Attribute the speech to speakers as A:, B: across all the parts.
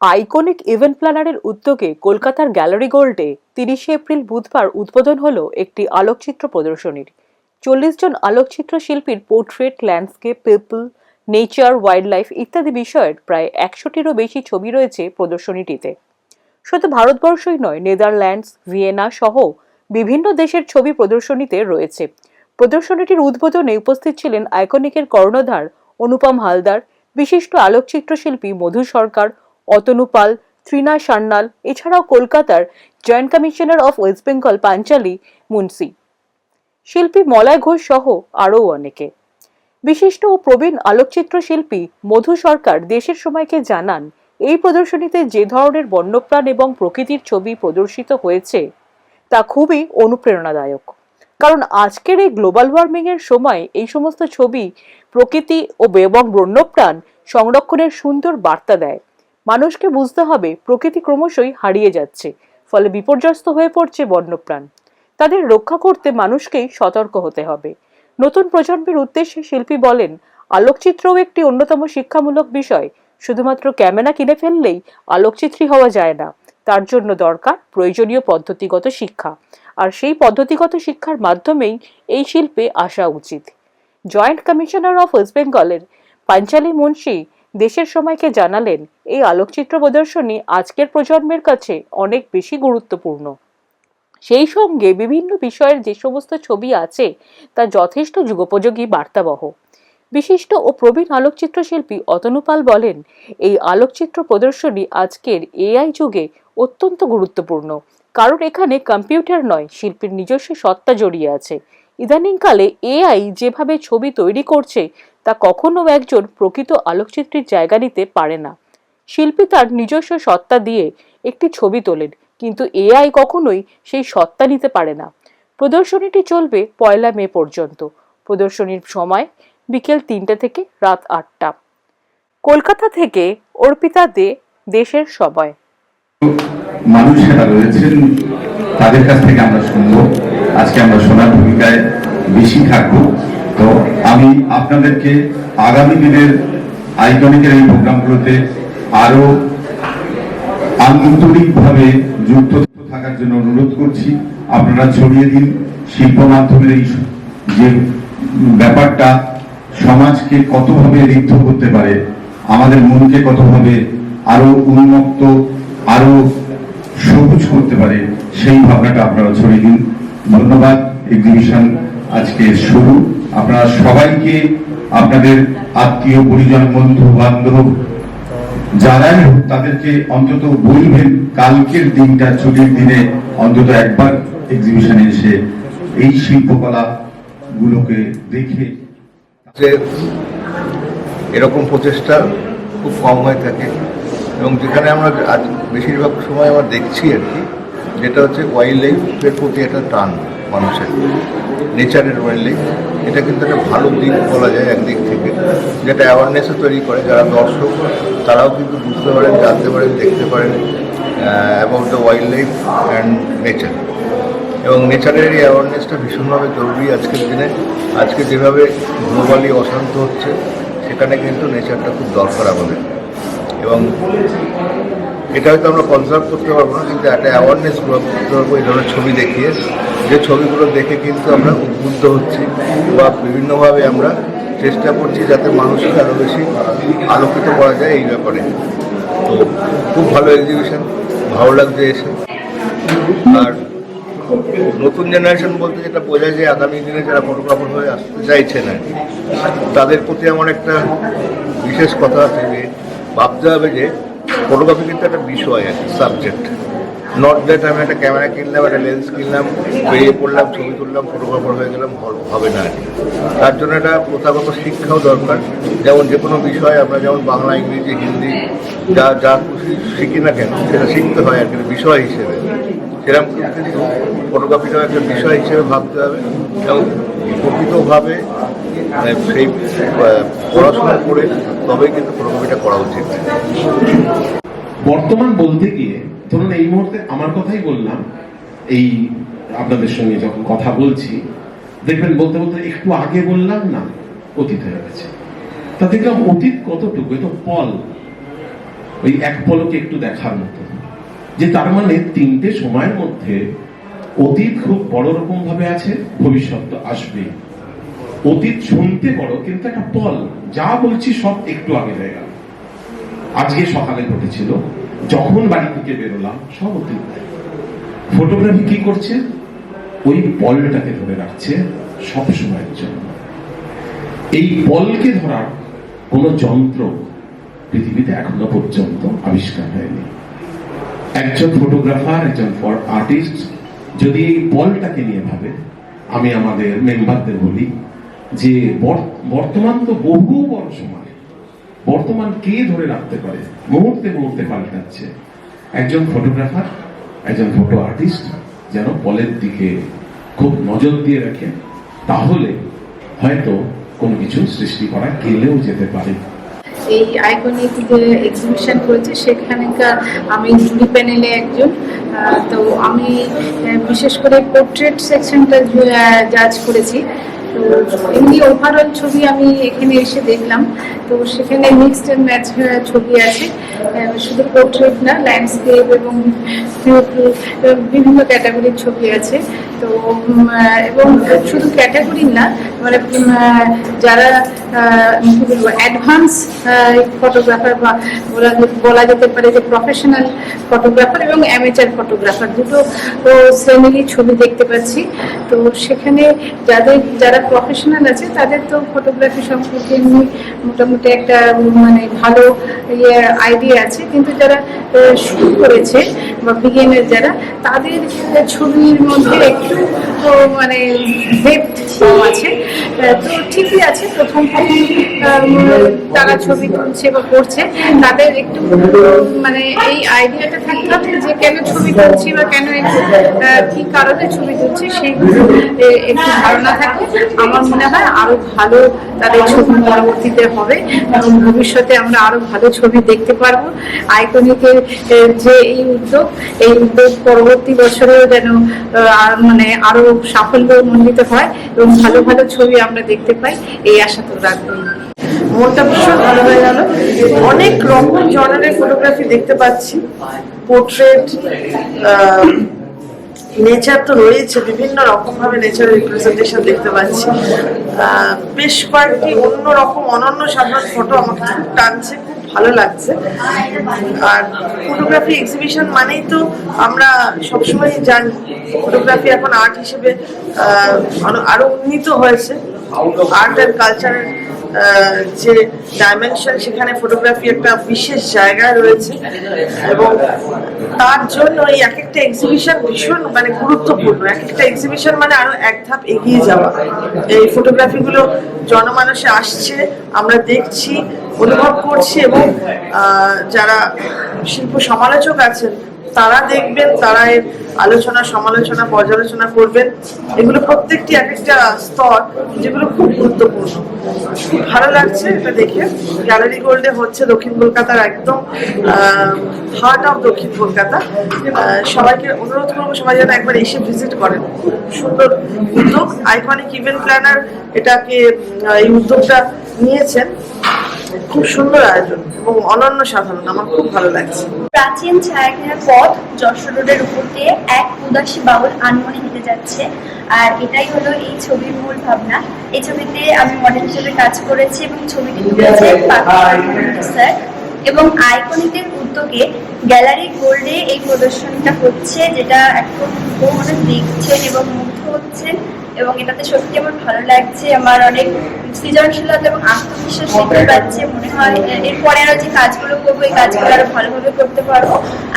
A: Iconic event প্ল্যানারের উদ্যোগে কলকাতার gallery গোল্ডে তিরিশে এপ্রিল বুধবার উদ্বোধন হলো একটি আলোকচিত্র প্রদর্শনীর। চল্লিশ জন আলোকচিত্র শিল্পীর portrait, landscape, people, nature wildlife ইত্যাদি বিষয়ের প্রায় একশোটিরও বেশি ছবি রয়েছে প্রদর্শনীটিতে। শুধু ভারতবর্ষই নয়, নেদারল্যান্ডস, ভিয়েনা সহ বিভিন্ন দেশের ছবি প্রদর্শনীতে রয়েছে। প্রদর্শনীটির উদ্বোধনে উপস্থিত ছিলেন আইকনিকের কর্ণধার অনুপম হালদার, বিশিষ্ট আলোকচিত্র শিল্পী মধু সরকার অতনু পাল ত্রিনা সান্যাল, এছাড়াও কলকাতার joint commissioner of West Bengal Panchali, Munshi. শিল্পী মলয় ঘোষ সহ আরও অনেকে। বিশিষ্ট ও প্রবীণ আলোকচিত্র শিল্পী মধু সরকার দেশের সময়কে জানান, এই প্রদর্শনীতে যে ধরনের বন্যপ্রাণ এবং প্রকৃতির ছবি প্রদর্শিত হয়েছে, তা খুবই অনুপ্রেরণাদায়ক। কারণ আজকের এই গ্লোবাল ওয়ার্মিং এর সময় এই সমস্ত ছবি প্রকৃতি ও এবং বন্যপ্রাণ সংরক্ষণের সুন্দর বার্তা দেয়। মানুষকে বুঝতে হবে প্রকৃতি ক্রমশই হারিয়ে যাচ্ছে, ফলে বিপর্যস্ত হয়ে পড়ছে বন্যপ্রাণ। তাদের রক্ষা করতে মানুষকেই সতর্ক হতে হবে। নতুন প্রজন্মের উদ্দেশ্যে শিল্পী বলেন, আলোকচিত্রও একটি অন্যতম শিক্ষামূলক বিষয়। শুধুমাত্র ক্যামেরা কিনে ফেললেই আলোকচিত্রী হওয়া যায় না। তার জন্য দরকার প্রয়োজনীয় পদ্ধতিগত শিক্ষা। আর সেই পদ্ধতিগত শিক্ষার মাধ্যমেই এই শিল্পে আসা উচিত। জয়েন্ট কমিশনার অফ ওয়েস্ট বেঙ্গলের পাঞ্চালি মুন্সি দেশের সময়কে জানালেন, এই আলোকচিত্র প্রদর্শনী আজকের প্রজন্মের কাছে অনেক বেশি গুরুত্বপূর্ণ। সেই সঙ্গে বিভিন্ন বিষয়ের যে সমস্ত ছবি আছে, তা যথেষ্ট যুগোপযোগী বার্তাবহ। বিশিষ্ট ও প্রবীণ আলোকচিত্র শিল্পী অতনুপাল বলেন, এই আলোকচিত্র প্রদর্শনী আজকের এআই যুগে অত্যন্ত গুরুত্বপূর্ণ, কারণ এখানে কম্পিউটার নয়, শিল্পীর নিজস্ব সত্তা জড়িয়ে আছে। ইদানিংকালে এআই যেভাবে ছবি তৈরি করছে তা কখনো একজন প্রকৃত আলোকচিত্রীর জায়গা নিতে পারে না। শিল্পী তার নিজস্ব সত্তা দিয়ে একটি ছবি তোলেন, কিন্তু এআই কখনোই সেই সত্তা নিতে পারে না। প্রদর্শনীটি চলবে পয়লা মে পর্যন্ত। প্রদর্শনীর সময় বিকেল তিনটে থেকে রাত আটটা। কলকাতা থেকে অর্পিতা দে, দেশের সময়
B: মানুষেরা রয়েছেন, তাদের কাছ থেকে আমরা শুনব। আজকে আমরা শোনার ভূমিকায় বেশি থাকব তো আমি আপনাদেরকে আগামী দিনের আইকনিকের এই প্রোগ্রামগুলোতে আরও আন্তরিকভাবে যুক্ত থাকার জন্য অনুরোধ করছি। আপনারা ছড়িয়ে দিন শিল্প মাধ্যমের এই যে ব্যাপারটা, সমাজকে কতভাবে ঋদ্ধ করতে পারে, আমাদের মনকে কতভাবে আরও উন্মুক্ত আরও সবুজ করতে পারে, সেই ভাবনাটা আপনারা ছড়িয়ে দিন। ধন্যবাদ। এক্সিবিশন আজকে শুরু। আপনারা সবাইকে আপনাদের আত্মীয় পরিজন, বন্ধু, বান্ধব যারাই হোক, তাদেরকে অন্তত বলবেন, কালকের দিনটা ছুটির দিনে অন্তত একবার এক্সিবিশনে এসে এই শিল্পকলা গুলোকে দেখে
C: এরকম প্রচেষ্টা খুব কম হয়ে থাকে এবং যেখানে আমরা আজ বেশিরভাগ সময় আমরা দেখছি আর কি, যেটা হচ্ছে ওয়াইল্ড লাইফের প্রতি একটা টান। মানুষের নেচারের ওয়াইল্ড লাইফ এটা কিন্তু একটা ভালো দিক বলা যায় একদিক থেকে, যেটা অ্যাওয়ারনেসও তৈরি করে। যারা দর্শক, তারাও কিন্তু বুঝতে পারেন, জানতে পারেন, দেখতে পারেন about the wildlife and nature এবং নেচারের এই অ্যাওয়ারনেসটা ভীষণভাবে জরুরি আজকের দিনে। আজকে যেভাবে গ্লোবালি অশান্ত হচ্ছে, সেখানে কিন্তু নেচারটা খুব দরকার আমাদের। এবং এটা হয়তো আমরা কনজার্ভ করতে পারব না, কিন্তু একটা অ্যাওয়ারনেস গ্রো করতে পারব এই ধরনের ছবি দেখিয়ে যে ছবিগুলো দেখে কিন্তু আমরা উদ্বুদ্ধ হচ্ছি বা বিভিন্নভাবে আমরা চেষ্টা করছি যাতে মানুষকে আরও বেশি আলোকিত করা যায় এই ব্যাপারে। তো খুব ভালো এক্সিবিশন ভালো লাগছে এসে। আর নতুন জেনারেশন বলতে যেটা বোঝায় যে আগামী দিনে যারা ফটোগ্রাফার হয়ে আসতে চাইছে না, তাদের প্রতি আমার একটা বিশেষ কথা আছে যে ভাবতে হবে যে ফটোগ্রাফি কিন্তু একটা বিষয় আছে সাবজেক্ট নট দ্যাট আমি একটা ক্যামেরা কিনলাম, একটা লেন্স কিনলাম, বেরিয়ে পড়লাম, ছবি তুললাম ফটোগ্রাফার হয়ে গেলাম হবে না তার জন্য একটা প্রথাগত শিক্ষাও দরকার। যেমন যে কোনো বিষয় আমরা যেমন বাংলা, ইংরেজি, হিন্দি, যা যা খুশি শিখি না কেন, সেটা শিখতে হয় আর কি, বিষয় হিসেবে। সেরকম কিন্তু ফটোগ্রাফিটাও একটা বিষয় হিসেবে ভাবতে হবে। এবং প্রকৃতভাবে সেই পড়াশোনা করে তবেই কিন্তু ফটোগ্রাফিটা করা উচিত।
D: বর্তমান বলতে গিয়ে ধরুন এই মুহূর্তে আমার কথাই বললাম, এই আপনাদের সঙ্গে যখন কথা বলছি, দেখবেন বলতে বলতে একটু আগে বললাম না, অতীত হয়ে গেছে। তা দেখলাম অতীত কতটুকু? এ তো পল। ওই এক পলকে একটু দেখার মতো। যে তার মানে তিনটে সময়ের মধ্যে অতীত খুব বড় রকম ভাবে আছে, ভবিষ্যৎ তো আসবেই অতীত শুনতে বড়, কিন্তু একটা পল। যা বলছি সব একটু আগে হয়ে গেল। আজকে সকালে ঘটেছিল। যখন বাড়ি থেকে বেরোলাম, সব অতীত ফটোগ্রাফি কি করছে? ওই পলটাকে ধরে রাখছে সব সময়ের জন্য। এই পলকে ধরার কোন যন্ত্র পৃথিবীতে এখনও পর্যন্ত আবিষ্কার হয়নি। একজন ফটোগ্রাফার একজন আর্টিস্ট যদি এই পলটাকে নিয়ে ভাবে, আমি আমাদের মেম্বারদের বলি যে বর- বর্তমান তো বহু বড় সময় বর্তমান কে ধরে রাখতে পারে? মুহূর্তে মুহূর্তে পাল্টাচ্ছে একজন ফটোগ্রাফার একজন ফটো আর্টিস্ট যেন পলের দিকে খুব নজর দিয়ে রাখে, তাহলে হয়তো কোনো কিছু সৃষ্টি করা গেলেও যেতে পারে।
E: এই আইকনিক যে এক্সিবিশন করেছে, সেখানকার আমি জুরি প্যানেলে একজন। তো আমি বিশেষ করে পোর্ট্রেট সেকশনটা জাজ করেছি। তো এমনি ওভারঅল ছবি আমি এখানে এসে দেখলাম। তো সেখানে মিক্সড অ্যান্ড ম্যাচ ছবি আছে। শুধু পোর্ট্রেট না ল্যান্ডস্কেপ এবং বিভিন্ন ক্যাটাগরির ছবি আছে। তো এবং শুধু ক্যাটাগরি না মানে যারা কি বলব অ্যাডভান্স ফটোগ্রাফার বা বলা যেতে পারে যে প্রফেশনাল ফটোগ্রাফার এবং অ্যামেচার ফটোগ্রাফার দুটো শ্রেণীরই ছবি দেখতে পাচ্ছি। তো, সেখানে যাদের, যারা প্রফেশনাল আছে, তাদের তো ফটোগ্রাফি সম্পর্কে মোটামুটি একটা মানে ভালো ইয়ে আইডিয়া আছে কিন্তু যারা শুরু করেছে বা বিগিনার যারা তাদের ছবির মধ্যে একটু মানে কম আছে। তো ঠিকই আছে, প্রথম প্রথম তারা ছবি তুলছে বা করছে। তাদের একটু মানে এই আইডিয়াটা থাকতে হবে যে কেন ছবি তুলছি বা কেন কি কারণে ছবি তুলছি এ- একটু ধারণা থাকে। আমার মনে হয় আরও ভালো তাদের ছবি পরবর্তীতে হবে। এবং ভবিষ্যতে আমরা আরও ভালো ছবি দেখতে পারব। আইকনিকের যে এই উদ্যোগ এই উদ্যোগ পরবর্তী বছরেও যেন মানে আরও সাফল্য মণ্ডিত হয় এবং ভালো ভালো ছবি আমরা দেখতে পাই। এই আশা তো রাখব।
F: মনটা ভীষণ ভালো হয়ে গেল। অনেক রকম জনারের ফটোগ্রাফি দেখতে পাচ্ছি। পোর্ট্রেট নেচার তো রয়েছে, বিভিন্ন রকম ভাবে নেচার রিপ্রেজেন্টেশন দেখতে পাচ্ছি। বেশ কয়েকটি অন্য রকম অনন্য সাধারণ ফটো আমাকে খুব টানছে, খুব ভালো লাগছে। আর ফটোগ্রাফি এক্সিবিশন মানেই তো আমরা সবসময় জানি ফটোগ্রাফি এখন আর্ট হিসেবে আরও উন্নীত হয়েছে। আর্ট অ্যান্ড কালচারের যে ডাইমেনশন সেখানে ফটোগ্রাফি একটা বিশেষ জায়গায় রয়েছে। এবং তার জন্য এই এক একটা এক্সিবিশন ভীষণ মানে গুরুত্বপূর্ণ। এক একটা এক্সিবিশন মানে আরও এক ধাপ এগিয়ে যাওয়া। এই ফটোগ্রাফিগুলো জনমানসে আসছে, আমরা দেখছি, অনুভব করছি এবং যারা শিল্প সমালোচক আছেন তারা দেখবেন, তারা এর আলোচনা, সমালোচনা, পর্যালোচনা করবেন। এগুলো প্রত্যেকটি এক একটা স্তর যেগুলো খুব গুরুত্বপূর্ণ। খুব ভালো লাগছে এটা দেখে। গ্যালারি গোল্ডে হচ্ছে দক্ষিণ কলকাতার একদম হার্ট অফ দক্ষিণ কলকাতা। সবাইকে অনুরোধ করব সবাই যেন একবার এসে ভিজিট করেন। খুব সুন্দর উদ্যোগ। আইকনিক ইভেন্ট প্ল্যানার এটাকে এই উদ্যোগটা নিয়েছেন। খুব সুন্দর আয়োজন এবং অনন্য সাধারণ আমার খুব ভালো লাগছে।
G: প্রাচীন ছায়াঘেরা পথ যশোর রোডের উপর দিয়ে এক উদাসী বাউল আনমনে হেঁটে যাচ্ছে। আর এটাই হলো এই ছবির মূল ভাবনা। এই ছবিতে আমি মডেল হিসেবে কাজ করেছি এবং ছবিটি তুলেছে স্যার। এবং আইকনিকের উদ্যোগে গ্যালারি গোল্ডে এই প্রদর্শনীটা হচ্ছে যেটা এখন মনে দেখছেন এবং মুগ্ধ হচ্ছেন। এবং এটাতে সত্যি আমার ভালো লাগছে আমার অনেক সৃজনশীলতা এবং আত্মবিশ্বাস দেখতে পাচ্ছে মনে হয় এরপরে আরও যে কাজগুলো করব এই কাজগুলো আরও ভালোভাবে করতে পারব।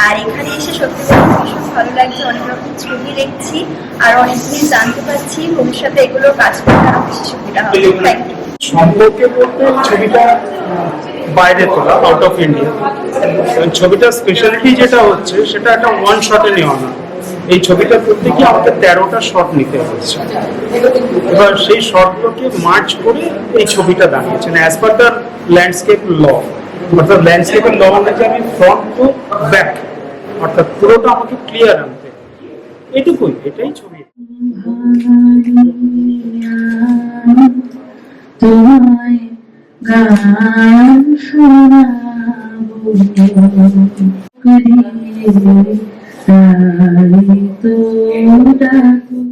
G: আর এখানে এসে সত্যি ভীষণ ভালো লাগছে অনেক রকম ছবি দেখছি আর অনেক জিনিস জানতে পারছি ভবিষ্যতে এগুলো কাজ করতে আরও বেশি সুবিধা হবে। থ্যাংক ইউ
H: সম্পর্কে বলতে ছবিটা বাইরে তোলা আউট অফ ইন্ডিয়া ছবিটার স্পেশালিটি যেটা হচ্ছে সেটা একটা ওয়ান শটে নেওয়া না। এই ছবিটা করতে গিয়ে আমাকে তেরোটা শট নিতে হচ্ছে এবার সেই শটগুলোকে মার্চ করে এই ছবিটা দাঁড়িয়েছেন as per the landscape law অর্থাৎ ল্যান্ডস্কেপের ল অনুযায়ী আমি ফ্রন্ট টু ব্যাক অর্থাৎ পুরোটা আমাকে ক্লিয়ার আনতে এটুকুই, এটাই ছবি।
I: tu da